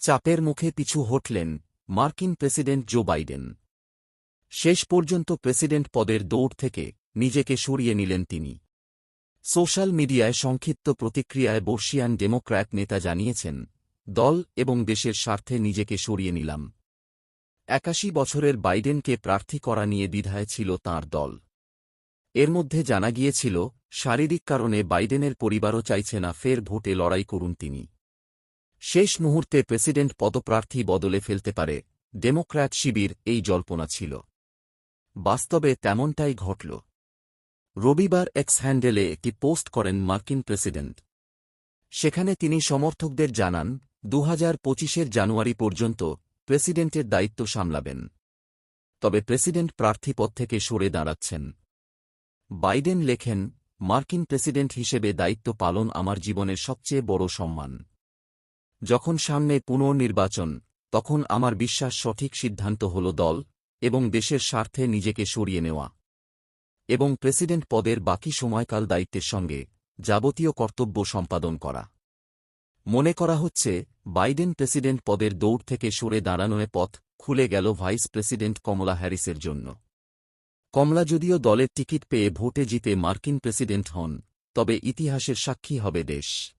চাপের মুখে পিছু হটলেন মার্কিন প্রেসিডেন্ট জো বাইডেন। শেষ পর্যন্ত প্রেসিডেন্ট পদের দৌড় থেকে নিজেকে সরিয়ে নিলেন তিনি। সোশ্যাল মিডিয়ায় সংক্ষিপ্ত প্রতিক্রিয়ায় বর্ষিয়ান ডেমোক্র্যাট নেতা জানিয়েছেন, দল এবং দেশের স্বার্থে নিজেকে সরিয়ে নিলাম। একাশি বছরের বাইডেনকে প্রার্থী করা নিয়ে দ্বিধায় ছিল তাঁর দল। এর মধ্যে জানা গিয়েছিল, শারীরিক কারণে বাইডেনের পরিবারও চাইছে না ফের ভোটে লড়াই করুন তিনি। শেষ মুহূর্তে প্রেসিডেন্ট পদপ্রার্থী বদলে ফেলতে পারে ডেমোক্র্যাট শিবির এই জল্পনা ছিল। বাস্তবে তেমনটাই ঘটল। রবিবার এক্স হ্যান্ডেলে একটি পোস্ট করেন মার্কিন প্রেসিডেন্ট। সেখানে তিনি সমর্থকদের জানান দু হাজার জানুয়ারি পর্যন্ত প্রেসিডেন্টের দায়িত্ব সামলাবেন। তবে প্রেসিডেন্ট প্রার্থীপদ থেকে সরে দাঁড়াচ্ছেন। বাইডেন লেখেন, মার্কিন প্রেসিডেন্ট হিসেবে দায়িত্ব পালন আমার জীবনের সবচেয়ে বড় সম্মান। যখন সামনে পুনর্নির্বাচন, তখন আমার বিশ্বাস সঠিক সিদ্ধান্ত হল দল এবং দেশের স্বার্থে নিজেকে সরিয়ে নেওয়া। এবং প্রেসিডেন্ট পদের বাকি সময়কাল দায়িত্বের সঙ্গে যাবতীয় কর্তব্য সম্পাদন করা। মনে করা হচ্ছে, বাইডেন প্রেসিডেন্ট পদের দৌড় থেকে সরে দাঁড়ানোর পথ খুলে গেল ভাইস প্রেসিডেন্ট কমলা হ্যারিসের জন্য। কমলা যদিও দলের টিকিট পেয়ে ভোটে জিতে মার্কিন প্রেসিডেন্ট হন, তবে ইতিহাসের সাক্ষী হবে দেশ।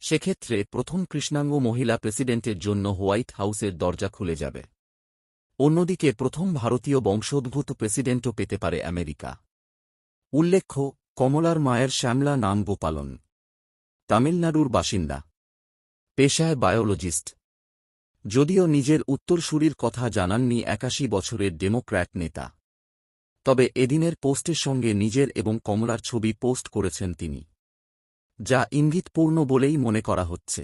সেক্ষেত্রে প্রথম কৃষ্ণাঙ্গ মহিলা প্রেসিডেন্টের জন্য হোয়াইট হাউসের দরজা খুলে যাবে। অন্যদিকে প্রথম ভারতীয় বংশোদ্ভূত প্রেসিডেন্টও পেতে পারে আমেরিকা। উল্লেখ্য, কমলার মায়ের শ্যামলা নাম গোপালন। তামিলনাড়ুর বাসিন্দা। পেশায় বায়োলজিস্ট। যদিও নিজের উত্তরসূরির কথা জানাননি একাশি বছরের ডেমোক্র্যাট নেতা। তবে এদিনের পোস্টের সঙ্গে নিজের এবং কমলার ছবি পোস্ট করেছেন তিনি। যা ইঙ্গিতপূর্ণ বলেই মনে করা হচ্ছে।